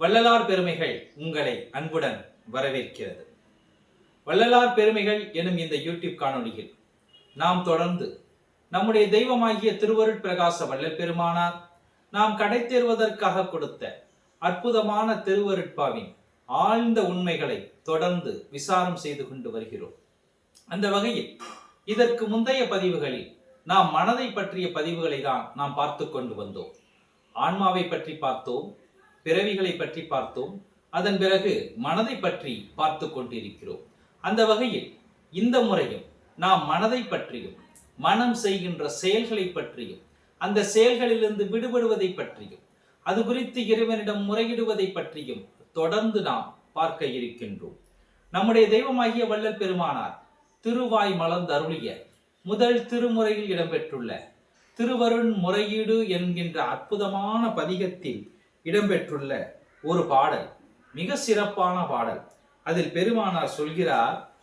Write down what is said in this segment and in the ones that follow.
வள்ளலார் பெருமைகள் உங்களை அன்புடன் வரவேற்கிறது. வள்ளலார் பெருமைகள் எனும் இந்த யூடியூப் காணொலியில் நாம் தொடர்ந்து நம்முடைய தெய்வமாகிய திருவருட் பிரகாச வள்ளல் பெருமானார் நாம் கடை தேர்வதற்காக கொடுத்த அற்புதமான திருவருட்பாவின் ஆழ்ந்த உண்மைகளை தொடர்ந்து விசாரம் செய்து கொண்டு வருகிறோம். அந்த வகையில் இதற்கு முந்தைய பதிவுகளில் நாம் மனதை பற்றிய பதிவுகளை தான் நாம் பார்த்து கொண்டு வந்தோம். ஆன்மாவை பற்றி பார்த்தோம். பிறவிகளை பற்றி பார்த்தோம். அதன் பிறகு மனதை பற்றி பார்த்து கொண்டிருக்கிறோம். அந்த வகையில் இந்த முறையும் நாம் மனதை பற்றியும் மனம் செய்கின்ற செயல்களை பற்றியும் அந்த செயல்களிலிருந்து விடுபடுவதை பற்றியும் அது குறித்து இறைவனிடம் முறையிடுவதை பற்றியும் தொடர்ந்து நாம் பார்க்க இருக்கின்றோம். நம்முடைய தெய்வமாகிய வள்ளல் பெருமானார் திருவாய் மலர்ந்தருளிய முதல் திருமுறையில் இடம்பெற்றுள்ள திருவருண் முறையீடு என்கின்ற அற்புதமான பதிகத்தில் இடம்பெற்றுள்ள ஒரு பாடல் மிக சிறப்பான பாடல். அதில் பெருமானார் சொல்கிறார்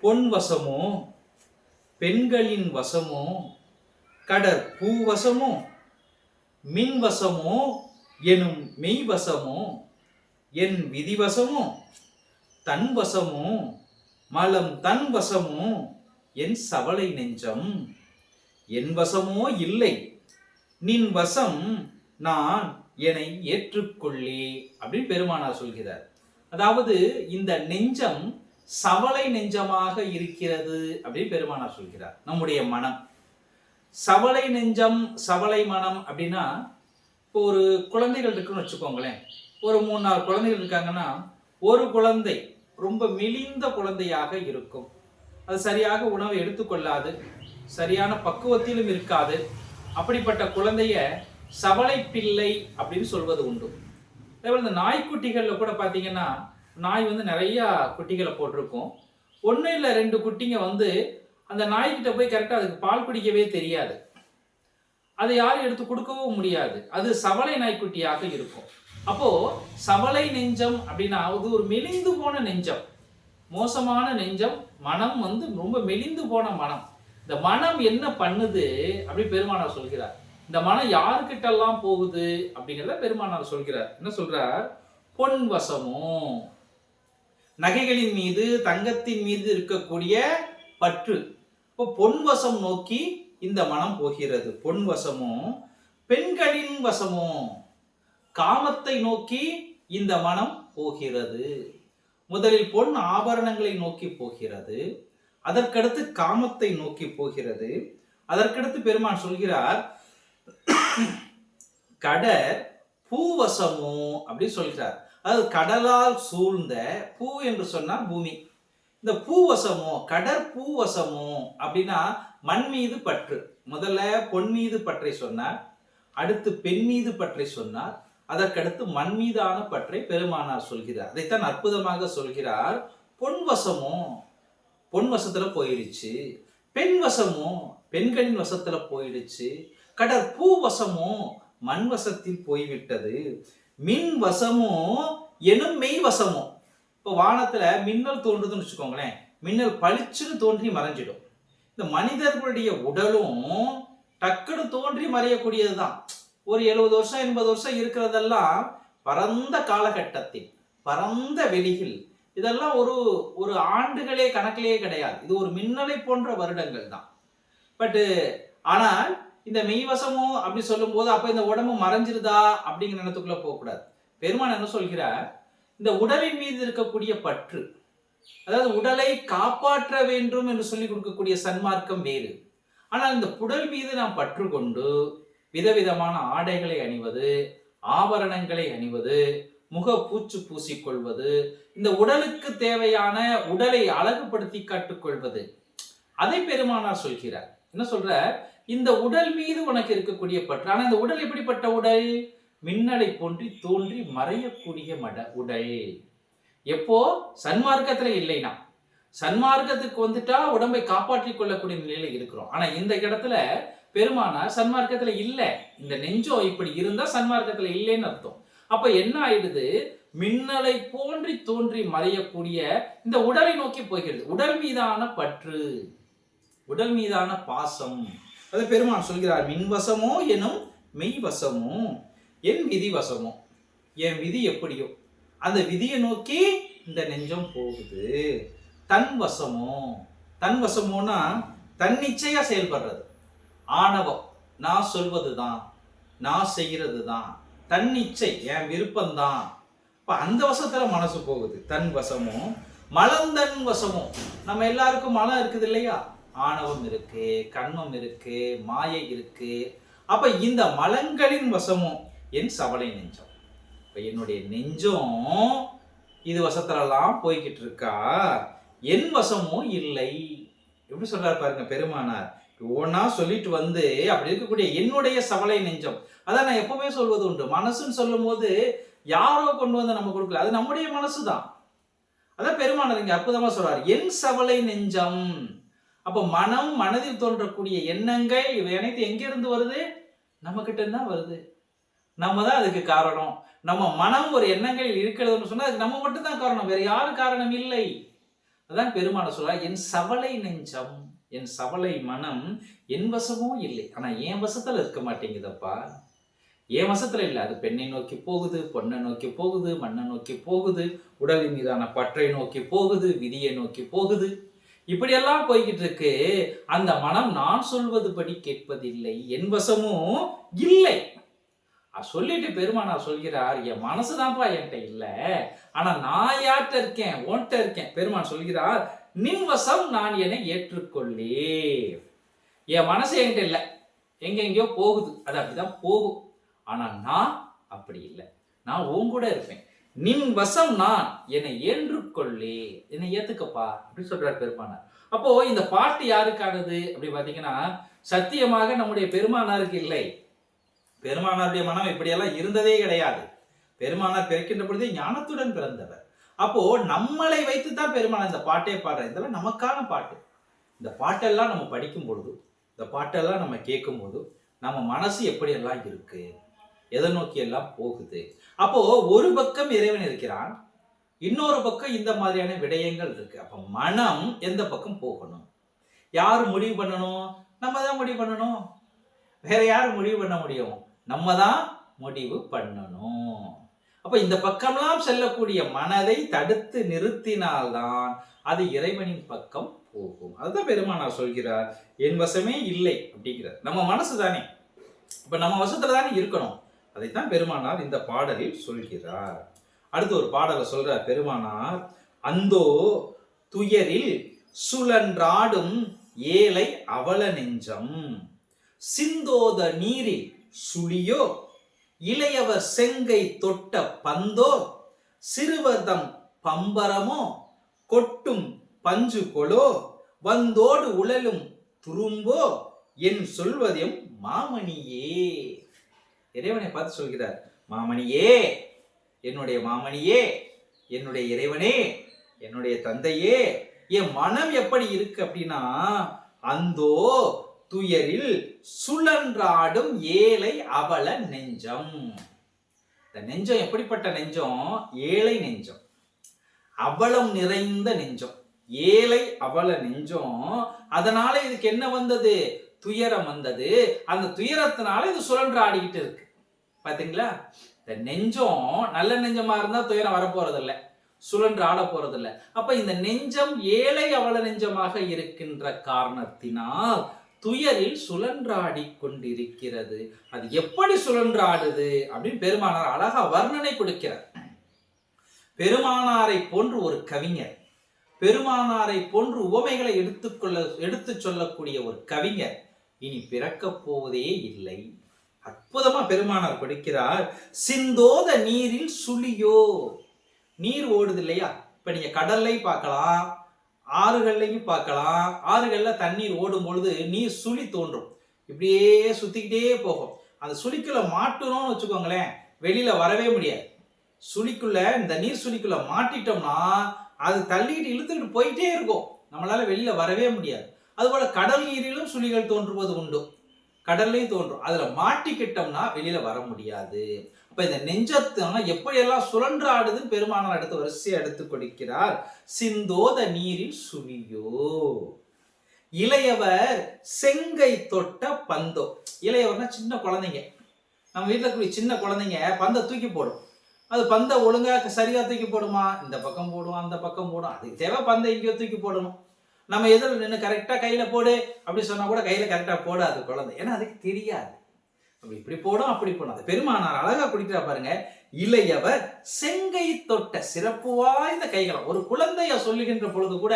பொன் வசமோ பெண்களின் வசமோ கடற் பூவசமோ மின்வசமோ எனும் மெய்வசமோ என் விதிவசமோ தன் வசமோ மலம் தன் வசமோ என் சவலை நெஞ்சம் என் வசமோ இல்லை. நின் வசம் நான் என்னை ஏற்றுக்கொள்ளே அப்படின்னு பெருமானார் சொல்கிறார். அதாவது இந்த நெஞ்சம் சவலை நெஞ்சமாக இருக்கிறது அப்படின்னு பெருமானார் சொல்கிறார். நம்முடைய மனம். சவலை நெஞ்சம் சவலை மனம் அப்படின்னா இப்போ ஒரு குழந்தைகள் இருக்குன்னு வச்சுக்கோங்களேன். ஒரு மூணு நாலு குழந்தைகள் இருக்காங்கன்னா ஒரு குழந்தை ரொம்ப மெலிந்த குழந்தையாக இருக்கும். அது சரியாக உணவை எடுத்துக்கொள்ளாது சரியான பக்குவத்திலும் இருக்காது. அப்படிப்பட்ட குழந்தைய சவலை பிள்ளை அப்படின்னு சொல்வது உண்டு. அதே இந்த நாய்க்குட்டிகளில் கூட பார்த்தீங்கன்னா நாய் வந்து நிறையா குட்டிகளை போட்டிருக்கும். ஒன்று இல்லை ரெண்டு குட்டிங்க வந்து அந்த நாய்கிட்ட போய் கரெக்டாக அதுக்கு பால் குடிக்கவே தெரியாது. அதை யாரும் எடுத்து கொடுக்கவும் முடியாது. அது சவலை நாய்க்குட்டியாக இருக்கும். அப்போது சவலை நெஞ்சம் அப்படின்னா அது ஒரு மெலிந்து போன நெஞ்சம். மோசமான நெஞ்சம் மனம் வந்து ரொம்ப மெலிந்து போன மனம். இந்த மனம் என்ன பண்ணுது அப்படி பெருமானார் சொல்கிறார். இந்த மனம் யாருக்கிட்டெல்லாம் போகுது அப்படிங்கிறத பெருமானார் சொல்கிறார். என்ன சொல்றார்? பொன் வசமோ நகைகளின் மீது தங்கத்தின் மீது இருக்கக்கூடிய பற்று. இப்போ பொன் வசம் நோக்கி இந்த மனம் போகிறது. பொன் வசமோ பெண்களின் வசமோ காமத்தை நோக்கி இந்த மனம் போகிறது. முதலில் பொன் ஆபரணங்களை நோக்கி போகிறது. அதற்கடுத்து காமத்தை நோக்கி போகிறது. அதற்கடுத்து பெருமான் சொல்கிறார் கடற் பூவசமோ அப்படின்னு சொல்கிறார் அதாவது கடலால் சூழ்ந்த பூ என்று சொன்னால் பூமி. இந்த பூவசமோ கடற் பூவசமோ அப்படின்னா மண் மீது பற்று. முதல்ல பொன் மீது பற்றை சொன்னார். அடுத்து பெண் மீது பற்றை சொன்னார். அதற்கடுத்து மண் மீதான பற்றை பெருமானார் சொல்கிறார். அதைத்தான் அற்புதமாக சொல்கிறார். பொன்வசமோ பொன்வசத்தில் போயிருச்சு. பெண்வசமோ போயிடுச்சு பெண் பெண்களின் வசத்துல போயிடுச்சு. கடற்பூ வசமும் மண் வசத்தில் போய்விட்டது. மின் வசமும் எனும் மெய் வசமும் இப்போ வானத்துல மின்னல் தோன்றுதுன்னு வச்சுக்கோங்களேன். மின்னல் பளிச்சுன்னு தோன்றி மறைஞ்சிடும். இந்த மனிதர்களுடைய உடலும் டக்குன்னு தோன்றி மறையக்கூடியது தான் ஒரு எழுபது வருஷம் எண்பது வருஷம் இருக்கிறதெல்லாம் பரந்த காலகட்டத்தில் பரந்த வெளியில். இதெல்லாம் ஒரு ஒரு ஆண்டுகளே கணக்கிலேயே கிடையாது. இது ஒரு மின்னலை போன்ற வருடங்கள் தான் பட்டு ஆனால் இந்த மெய்வசமோ அப்படி சொல்லும்போது அப்ப இந்த உடம்பு மறைஞ்சிருதா அப்படிங்கிற நிலத்துக்குள்ளே போகக்கூடாது. பெருமான் என்ன சொல்கிறார்? இந்த உடலின் மீது இருக்கக்கூடிய பற்று அதாவது உடலை காப்பாற்ற வேண்டும் என்று சொல்லி கொடுக்கக்கூடிய சன்மார்க்கம் வேறு. ஆனால் இந்த புடல் மீது நாம் பற்று கொண்டு விதவிதமான ஆடைகளை அணிவது ஆபரணங்களை அணிவது முக பூச்சு பூசிக்கொள்வது இந்த உடலுக்கு தேவையான உடலை அழகுபடுத்தி காட்டுக்கொள்வது அதை பெருமானார் சொல்கிறார். என்ன சொல்ற? இந்த உடல் மீது உனக்கு இருக்கக்கூடிய பற்று. ஆனா இந்த உடல் எப்படிப்பட்ட உடல்? மின்னலை போன்றி தோன்றி மறையக்கூடிய மட உடல். எப்போ? சன்மார்க்கத்துல இல்லைனா. சன்மார்க்கத்துக்கு வந்துட்டா உடம்பை காப்பாற்றிக் கொள்ளக்கூடிய நிலையில இருக்கிறோம். ஆனா இந்த இடத்துல பெருமானார் சன்மார்க்கத்துல இல்ல. இந்த நெஞ்சம் இப்படி இருந்தா சன்மார்க்கத்துல இல்லைன்னு அர்த்தம். அப்ப என்ன ஆயிடுது? மின்னலை போன்றி தோன்றி மறையக்கூடிய இந்த உடலை நோக்கி போகிறது. உடல் மீதான பற்று. உடல் மீதான பாசம். அதை பெருமான் சொல்கிறார் மின்வசமோ எனும் மெய்வசமோ என் விதி வசமோ. என் விதி எப்படியோ? அந்த விதியை நோக்கி இந்த நெஞ்சம் போகுது. தன் வசமோ? தன் வசமோனா தன்னிச்சையா செயல்படுறது. ஆணவம் நான் சொல்வது தான் நான் செய்கிறது தான் தன்னிச்சை என் விருப்பம்தான். இப்போ அந்த வசத்துல மனசு போகுது. தன் வசமும் மலந்தன் வசமும் நம்ம எல்லாருக்கும் மலம் இருக்குது இல்லையா? ஆணவம் இருக்கு கண்மம் இருக்கு மாயை இருக்கு. அப்ப இந்த மலங்களின் வசமும் என் சவலை நெஞ்சம். இப்ப என்னுடைய நெஞ்சம் இது வசத்திலலாம் போய்கிட்டு இருக்கா? என் வசமும் இல்லை. எப்படி சொல்றாரு பாருங்க பெருமானார். ஒவ்வொன்னா சொல்லிட்டு வந்து அப்படி இருக்கக்கூடிய என்னுடைய சவலை நெஞ்சம். அதான் நான் எப்பவுமே சொல்வது உண்டு. மனசுன்னு சொல்லும்போது யாரோ கொண்டு வந்து நம்ம கொடுக்கல. அது நம்முடைய மனசு தான் அதான் பெருமானார் இங்க அற்புதமா சொல்றாரு. என் சவலை நெஞ்சம். அப்ப மனம் மனதில் தோன்றக்கூடிய எண்ணங்கள் இவை அனைத்து எங்க இருந்து வருது? நம்ம கிட்ட தான் வருது. நம்ம தான் அதுக்கு காரணம். நம்ம மனம் ஒரு எண்ணங்கள் இருக்கிறதுன்னு சொன்னா அதுக்கு நம்ம மட்டும் தான் காரணம். வேற யாரும் காரணம் இல்லை. அதான் பெருமான சொல்றா என் சவலை நெஞ்சம் என் சவலை மனம் என் வசமும் இல்லை. ஆனா என் வசத்துல இருக்க மாட்டேங்குதப்பா. என் வசத்துல இல்லை. அது பெண்ணை நோக்கி போகுது பொண்ணை நோக்கி போகுது மண்ணை நோக்கி போகுது உடலின் மீதான பற்றை நோக்கி போகுது விதியை நோக்கி போகுது. இப்படியெல்லாம் போய்கிட்டு இருக்கு அந்த மனம் நான் சொல்வது படி கேட்பதில்லை. என் வசமும் இல்லை. சொல்லிட்டு பெருமானார் சொல்கிறார் என் மனசுதான்ப்பா என்கிட்ட இல்லை. ஆனா நான் யார்கிட்ட இருக்கேன்? உன்கிட்ட இருக்கேன். பெருமான் சொல்கிறார் நின் வசம் நான் என்னை ஏற்றுக்கொள்ளே என் மனசு என்கிட்ட இல்லை. எங்க எங்கேயோ போகுது. அது அப்படிதான் போகும். ஆனா நான் அப்படி இல்லை. நான் உன் கூட இருப்பேன். நின் வசம் நான் என்னை ஏற்றுக்கொள்ளி. என்னை ஏத்துக்கப்பா அப்படின்னு சொல்றார் பெருமானார். அப்போ இந்த பாட்டு யாருக்கானது? அப்படி பாத்தீங்கன்னா சத்தியமாக நம்முடைய பெருமானாருக்கு இல்லை. பெருமானாருடைய மனம் இப்படியெல்லாம் இருந்ததே கிடையாது. பெருமானார் பிறக்கின்ற பொழுதே ஞானத்துடன் பிறந்தவர். அப்போ நம்மளை வைத்து தான் பெருமானார் இந்த பாட்டே பாடுற இதெல்லாம் நமக்கான பாட்டு. இந்த பாட்டெல்லாம் நம்ம படிக்கும் பொழுது இந்த பாட்டெல்லாம் நம்ம கேட்கும் போது நம்ம மனசு எப்படியெல்லாம் இருக்கு? எதை நோக்கி எல்லாம் போகுது? அப்போ ஒரு பக்கம் இறைவன் இருக்கிறான் இன்னொரு பக்கம் இந்த மாதிரியான விடயங்கள் இருக்கு. அப்ப மனம் எந்த பக்கம் போகணும்? யார் முடிவு பண்ணணும்? நம்ம தான் முடிவு பண்ணணும். வேற யார் முடிவு பண்ண முடியும்? நம்ம தான் முடிவு பண்ணணும். அப்ப இந்த பக்கம்லாம் செல்லக்கூடிய மனதை தடுத்து நிறுத்தினால்தான் அது இறைவனின் பக்கம் போகும். அதுதான் பெருமானார் சொல்கிறார் என் வசமே இல்லை அப்படிங்கிறார். நம்ம மனசு தானே. இப்ப நம்ம வசத்துல தானே இருக்கணும். அதைத்தான் பெருமானார் இந்த பாடலில் சொல்கிறார். அடுத்து ஒரு பாடலை சொல்றார் பெருமானார். அந்தோ துயரில் சுழன்றாடும் ஏழை அவல நெஞ்சம். சிந்தோத நீரில் சுழியோ இளையவர் செங்கை தொட்ட பந்தோ. சிறுவர்தம் பம்பரமோ கொட்டும் பஞ்சு கொலோ. வந்தோடு உழலும் துரும்போ என் சொல்வதையும் மாமணியே. இறைவனை பார்த்து சொல்கிறார் மாமணியே என்னுடைய மாமணியே என்னுடைய இறைவனே என்னுடைய தந்தையே என் மனம் எப்படி இருக்கு அப்படின்னா அந்தோ துயரில் சுழன்றாடும் ஏழை அவல நெஞ்சம். இந்த நெஞ்சம் எப்படிப்பட்ட நெஞ்சம்? ஏழை நெஞ்சம். அவலம் நிறைந்த நெஞ்சம். ஏழை அவல நெஞ்சம். அதனால இதுக்கு என்ன வந்தது? துயரம் வந்தது. அந்த துயரத்தினால இது சுழன்று ஆடிக்கிட்டு இருக்கு. பாத்தீங்களா? இந்த நெஞ்சம் நல்ல நெஞ்சமா இருந்தா துயரம் வரப்போறது இல்லை சுழன்று ஆட போறது இல்லை அப்ப இந்த நெஞ்சம் ஏழை அவல நெஞ்சமாக இருக்கின்ற காரணத்தினால் துயரில் சுழன்றாடி கொண்டிருக்கிறது அது எப்படி சுழன்றாடுது அப்படின்னு பெருமானார் அழகா வர்ணனை கொடுக்கிறார். பெருமானாரை போன்று ஒரு கவிஞர் பெருமானாரை போன்று உவமைகளை எடுத்துக்கொள்ள எடுத்து சொல்லக்கூடிய ஒரு கவிஞர் இனி பிறக்கப் போவதே இல்லை. அற்புதமா பெருமானார் படிக்கிறார். சிந்தோத நீரில் சுழியோ. நீர் ஓடுது இல்லையா இப்ப நீங்க கடல்லையும் பார்க்கலாம் ஆறுகள்லையும் பார்க்கலாம். ஆறுகள்ல தண்ணீர் ஓடும் பொழுது நீர் சுழி தோன்றும். இப்படியே சுத்திக்கிட்டே போகும். அந்த சுழிக்குள்ள மாட்டுறோம்னு வச்சுக்கோங்களேன் வெளியில வரவே முடியாது. சுழிக்குள்ள இந்த நீர் சுழிக்குள்ள மாட்டிட்டோம்னா அது தள்ளிட்டு இழுத்துக்கிட்டு போயிட்டே இருக்கும். நம்மளால வெளியில வரவே முடியாது. அதுபோல் கடல் நீரிலும் சுழிகள் தோன்றுவது உண்டு. கடல்லையும் தோன்றும். அதில் மாட்டிக்கிட்டோம்னா வெளியில் வர முடியாது. அப்போ இந்த நெஞ்சத்தான் எப்படியெல்லாம் சுழன்றாடுது ஆடுதுன்னு பெருமானார் அடுத்து வரிசையை எடுத்து கொடுக்கிறார். சிந்தோத நீரில் சுழியோ. இளையவர் செங்கை தொட்ட பந்தோ. இளையவர்னா சின்ன குழந்தைங்க. நம்ம வீட்டில் இருக்கக்கூடிய சின்ன குழந்தைங்க பந்தை தூக்கி போடும். அது பந்தை ஒழுங்கா சரியாக தூக்கி போடுமா? இந்த பக்கம் போடும் அந்த பக்கம் போடும் அதுக்கு தேவை பந்தை எங்கேயோ தூக்கி போடணும். நம்ம எதில் நின்று கரெக்டாக கையில் போடு அப்படி சொன்னால் கூட கையில் கரெக்டாக போடாது குழந்தை. ஏன்னா அதுக்கு தெரியாது. அப்படி இப்படி போடும் அப்படி போடும். அது பெருமானார் அழகாக குடிக்கிறா பாருங்க இளையவர் செங்கை தொட்ட சிறப்பு வாய்ந்த கைகளை ஒரு குழந்தைய சொல்லுகின்ற பொழுது கூட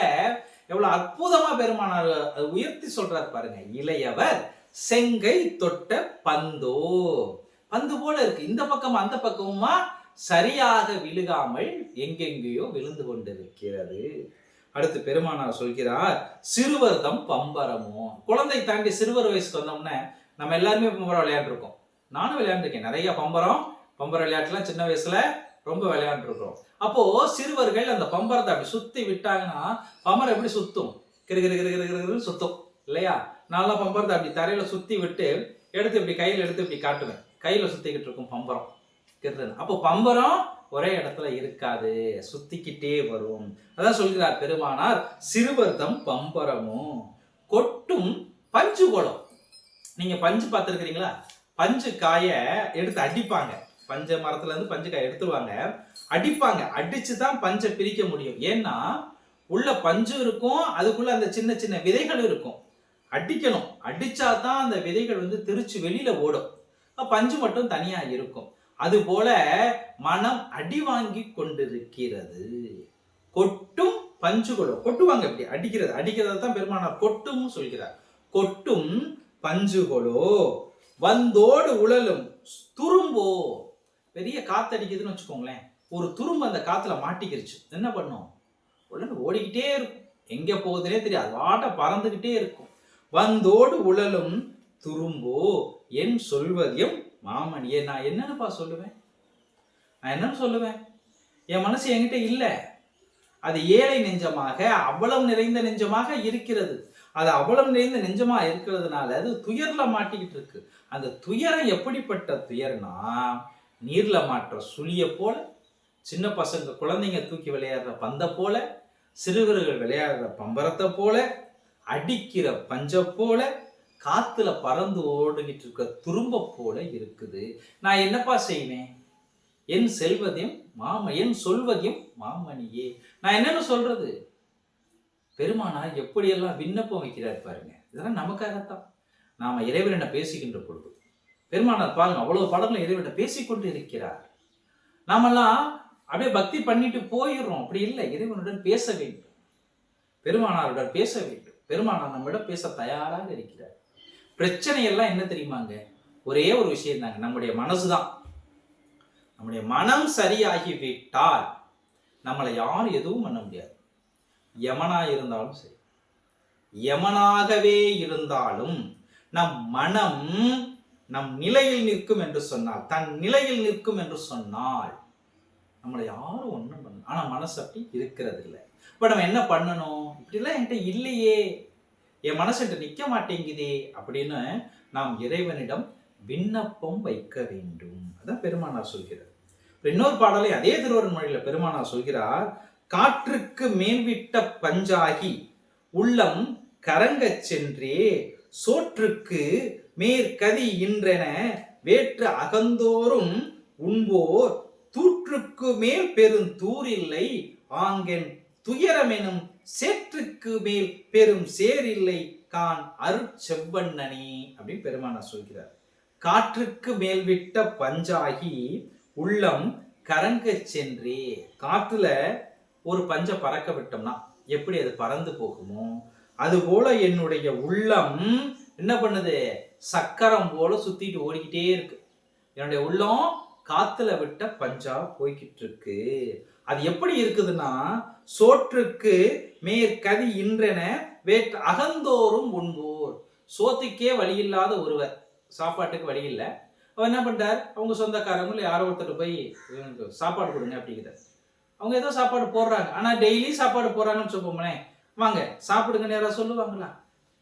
எவ்வளவு அற்புதமா பெருமானார் உயர்த்தி சொல்றார் பாருங்க இளையவர் செங்கை தொட்ட பந்தோ. பந்து போல இருக்கு. இந்த பக்கம் அந்த பக்கமுமா சரியாக விழுகாமல் எங்கெங்கேயோ விழுந்து கொண்டிருக்கிறது. அடுத்து பெருமானார் சொல்கிறார் சிறுவர்தம் பம்பரமோ? குழந்தை தாண்டி சிறுவர் வயசுக்கு வந்தோம்னா நம்ம எல்லாருமே பம்பரம் விளையாண்டுருக்கோம். நானும் விளையாண்டுருக்கேன். நிறைய பம்பரம் பம்பரம் விளையாட்டுலாம் சின்ன வயசுல ரொம்ப விளையாண்டுருக்கோம் அப்போ சிறுவர்கள் அந்த பம்பரத்தை அப்படி சுத்தி விட்டாங்கன்னா பம்பரம் எப்படி சுத்தும்? கிரு கிரு கிரு கிரு கிருன்னு சுத்தும். இல்லையா? நல்லா பம்பரத்தை அப்படி தரையில சுத்தி விட்டு எடுத்து இப்படி கையில எடுத்து இப்படி காட்டுவேன். கையில சுத்திக்கிட்டு இருக்கும் பம்பரம். கிருன்னு. அப்போ பம்பரம் ஒரே இடத்துல இருக்காது. சுத்திக்கிட்டே வரும். அதான் சொல்கிறார் பெருமானார் சிறுவர்தம் பம்பரமும் கொட்டும் பஞ்சு குளம் நீங்க பஞ்சு பார்த்துருக்கிறீங்களா? பஞ்சு காய எடுத்து அடிப்பாங்க. பஞ்ச மரத்துல இருந்து பஞ்சு காய எடுத்துருவாங்க. அடிப்பாங்க. அடிச்சு தான் பஞ்சை பிரிக்க முடியும். ஏன்னா உள்ள பஞ்சு இருக்கும் அதுக்குள்ள அந்த சின்ன சின்ன விதைகள் இருக்கும். அடிக்கணும். அடிச்சா தான் அந்த விதைகள் வந்து திருச்சு வெளியில ஓடும். பஞ்சு மட்டும் தனியா இருக்கும். அதுபோல மனம் அடி வாங்கி கொண்டிருக்கிறது. கொட்டும் பஞ்சுகளும் கொட்டுவாங்க இப்படி அடிக்கிறது அடிக்கிறது தான் பெருமானார் கொட்டும் சொல்கிறார். கொட்டும் பஞ்சுகளோ வந்தோடு உழலும் துரும்போ. பெரிய காத்தடிக்குதுன்னு வச்சுக்கோங்களேன். ஒரு துரும்பு அந்த காத்துல மாட்டிக்கிருச்சு. என்ன பண்ணும்? உடனே ஓடிக்கிட்டே இருக்கும். எங்க போகுதுன்னே தெரியாது. வாட்ட பறந்துகிட்டே இருக்கும். வந்தோடு உழலும் துரும்போ என் சொல்வதையும் மாமணியே நான் என்னன்னுப்பா சொல்லுவேன்? நான் என்னன்னு சொல்லுவேன்? என் மனசு என்கிட்ட இல்லை. அது ஏழை நெஞ்சமாக அவ்வளவு நிறைந்த நெஞ்சமாக இருக்கிறது. அது அவ்வளவு நிறைந்த நெஞ்சமா இருக்கிறதுனால அது துயர்ல மாட்டிக்கிட்டு இருக்கு. அந்த துயரம் எப்படிப்பட்ட துயர்னா நீர்ல மாற்ற சுழிய போல சின்ன பசங்க குழந்தைங்க தூக்கி விளையாடுற பந்தை போல சிறுவர்கள் விளையாடுற பம்பரத்தை போல அடிக்கிற பஞ்ச போல காத்துல பறந்து ஓடிக்கிட்டு இருக்க துரும்ப போல இருக்குது. நான் என்னப்பா செய்வேன்? என் செல்வதையும் மாம என் சொல்வதையும் மாமணியே. நான் என்னன்னு சொல்றது? பெருமானார் எப்படியெல்லாம் விண்ணப்பம் வைக்கிறார் பாருங்க. இதெல்லாம் நமக்காகத்தான். நாம இறைவனிடம் பேசுகின்ற பொழுது பெருமானார் பாருங்க அவ்வளவு படங்களும் இறைவனிடம் பேசிக்கொண்டு இருக்கிறார் நாமெல்லாம் அப்படியே பக்தி பண்ணிட்டு போயிடுறோம். அப்படி இல்லை. இறைவனுடன் பேச வேண்டும். பெருமானாருடன் பேச வேண்டும். பெருமானார் நம்மிடம் பேச தயாராக இருக்கிறார். பிரச்சனை எல்லாம் என்ன தெரியுமாங்க? ஒரே ஒரு விஷயம் தாங்க நம்முடைய மனசு தான் நம்முடைய மனம் சரியாகி விட்டால் நம்மளை யாரும் எதுவும் பண்ண முடியாது. யமனா இருந்தாலும் சரி. யமனாகவே இருந்தாலும் நம் மனம் நம் நிலையில் நிற்கும் என்று சொன்னால் தன் நிலையில் நிற்கும் என்று சொன்னால் நம்மளை யாரும் ஒன்றும் பண்ண ஆனால் மனசு அப்படி இருக்கிறது இல்லை இப்போ நம்ம என்ன பண்ணணும்? இப்படிலாம் என்கிட்ட இல்லையே. என் மனசு நிற்க மாட்டேங்குதே அப்படின்னு நாம் இறைவனிடம் விண்ணப்பம் வைக்க வேண்டும். அதான் பெருமானார் சொல்கிறார். இன்னொரு பாடலை அதே திருவருண் மொழியில பெருமானார் சொல்கிறார் காற்றுக்கு மேல்விட்ட பஞ்சாகி உள்ளம் கரங்கச் சென்றே சோற்றுக்கு மேற்கதி இன்றென வேற்று அகந்தோறும் உண்போர் தூற்றுக்கு மேல் பெரும் தூரில்லை ஆங்கென் துயரமெனும் சேற்று சேற்றுக்கு மேல் பெரும் சேரில்லை கான் அருட்செவ்வண்ணனே அப்படின்னு பெருமானார் சொல்கிறார். காற்றுக்கு மேல் விட்ட பஞ்சாகி உள்ளம் கரங்க சென்றே காற்றுல ஒரு பஞ்சை பறக்க விட்டோம்னா எப்படி அது பறந்து போகுமோ அதுபோல என்னுடைய உள்ளம் என்ன பண்ணுது? சக்கரம் போல சுத்திட்டு ஓடிக்கிட்டே இருக்கு. என்னுடைய உள்ளம் காத்துல விட்ட பஞ்சா போய்கிட்டு இருக்கு. அது எப்படி இருக்குதுன்னா சோற்றுக்கு மேற்கதி இன்றென வேற்று அகந்தோறும் உண்போர். சோத்துக்கே வழி இல்லாத ஒருவர் சாப்பாட்டுக்கு வழி இல்லை. அவர் என்ன பண்ணுறார் அவங்க சொந்தக்காரங்க இல்லை யாரோ ஒருத்தர் போய் சாப்பாடு கொடுங்க அப்படிங்கிறார். அவங்க ஏதோ சாப்பாடு போடுறாங்க. ஆனால் டெய்லி சாப்பாடு போடுறாங்கன்னு சொல்லுவோம்லேன் வாங்க சாப்பிடுங்க நேராக சொல்லுவாங்களா?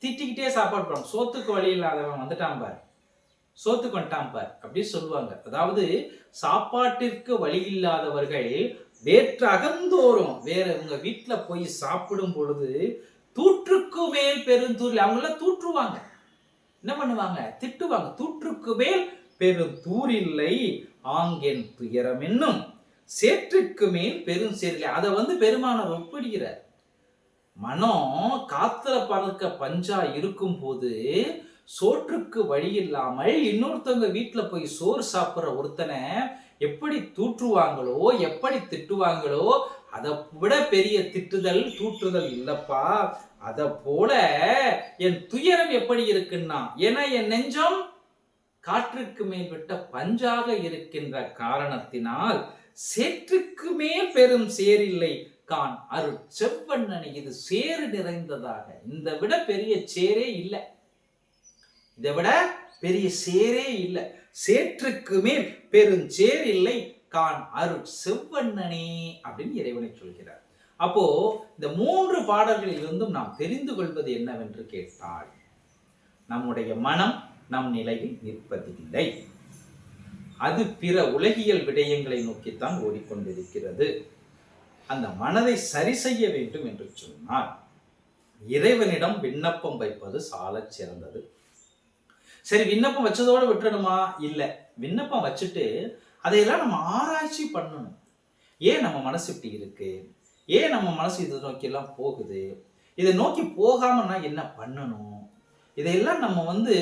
திட்டிக்கிட்டே சாப்பாடு போடுறாங்க. சோத்துக்கு வழி இல்லாதவன் வந்துட்டான் பார். சோத்துக்கு வந்துட்டான் பார். அப்படி சொல்லுவாங்க. அதாவது சாப்பாட்டிற்கு வழி இல்லாதவர்கள் வேற்று அகந்தோறும் வேற உங்க வீட்டுல போய் சாப்பிடும் பொழுது தூற்றுக்கு மேல் பெருந்தூரில் அவங்களாம் தூற்றுவாங்க. என்ன பண்ணுவாங்க? திட்டுவாங்க. தூற்றுக்கு மேல் பெருந்தூரில்லை ஆங்கென் துயரம் என்னும் சேற்றுக்கு மேல் பெரும் சேரில்லை. அதை வந்து பெருமானவர் ஒப்பிடுகிறார். மனம் காத்துல பறக்க பஞ்சா இருக்கும் போது சோற்றுக்கு வழி இல்லாமல் இன்னொருத்தவங்க வீட்டில் போய் சோறு சாப்பிட்ற ஒருத்தனை எப்படி தூற்றுவாங்களோ எப்படி திட்டுவாங்களோ அதை விட பெரிய திட்டுதல் தூற்றுதல் இல்லப்பா. அத போல என் துயரம் எப்படி இருக்குன்னா என என் நெஞ்சம் காற்றுக்கு மேல் விட்ட பஞ்சாக இருக்கின்ற காரணத்தினால் சேற்றுக்கு மேல் பெரும் சேரில்லை. கான் அருள் செவ்வண்ணனை இது சேறு நிறைந்ததாக. இந்த விட பெரிய சேரே இல்லை. இதை விட பெரிய சேரே இல்லை. சேற்றுக்கு மேல் பெருஞ்சேர் இல்லை. கான் அருள் செவ்வண்ணனே அப்படின்னு இறைவனை சொல்கிறார். அப்போ இந்த மூன்று பாடல்களில் இருந்தும் நாம் தெரிந்து கொள்வது என்னவென்று கேட்டால் நம்முடைய மனம் நம் நிலையில் நிற்பதில்லை அது பிற உலகியல் விடயங்களை நோக்கித்தான் ஓடிக்கொண்டிருக்கிறது. அந்த மனதை சரி செய்ய வேண்டும் என்று சொன்னால் இறைவனிடம் விண்ணப்பம் வைப்பது சாலச் சிறந்தது. சரி விண்ணப்பம் வச்சதோடு விட்டுணுமா இல்லை. விண்ணப்பம் வச்சுட்டு அதையெல்லாம் நம்ம ஆராய்ச்சி பண்ணணும். ஏன் நம்ம மனசு இப்படி இருக்கு? ஏன் நம்ம மனசு இதை நோக்கியெல்லாம் போகுது? இதை நோக்கி போகாம நான் என்ன பண்ணணும்? இதையெல்லாம் நம்ம வந்து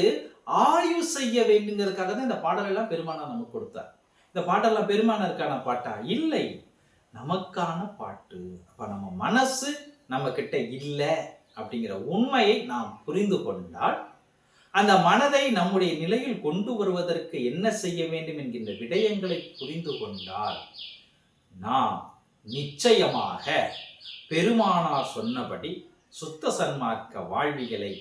ஆய்வு செய்ய வேண்டுங்கிறதுக்காக தான் இந்த பாடலெல்லாம் பெருமானா நமக்கு கொடுத்தார். இந்த பாட்டெல்லாம் பெருமானருக்கான பாட்டா? இல்லை. நமக்கான பாட்டு. அப்ப நம்ம மனசு நம்ம கிட்ட இல்லை அப்படிங்கிற உண்மையை நாம் புரிந்து கொண்டால் அந்த மனதை நம்முடைய நிலையில் கொண்டு வருவதற்கு என்ன செய்ய வேண்டும் என்கின்ற விடயங்களை புரிந்து கொண்டால் நாம் நிச்சயமாக பெருமானார் சொன்னபடி சுத்த சன்மார்க்க வாழ்விகளை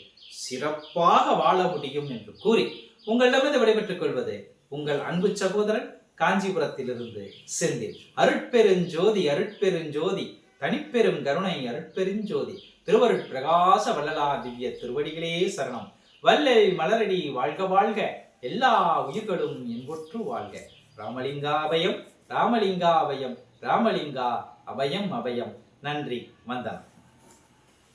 சிறப்பாக வாழ முடியும் என்று கூறி உங்களிடமிருந்து விடைபெற்றுக் கொள்வது உங்கள் அன்பு சகோதரன் காஞ்சிபுரத்திலிருந்து செந்தில். அருட்பெருஞ்சோதி அருட்பெருஞ்சோதி தனிப்பெரும் கருணை அருட்பெருஞ்சோதி திருவருட் பிரகாச வள்ளலா திவ்ய திருவடிகளே சரணம். வல்லை மலரடி வாழ்க வாழ்க. எல்லா உயிர்களும் என்பொற்று வாழ்க. ராமலிங்கா அபயம் ராமலிங்கா அபயம் ராமலிங்கா அபயம் அபயம் நன்றி வந்தனம்.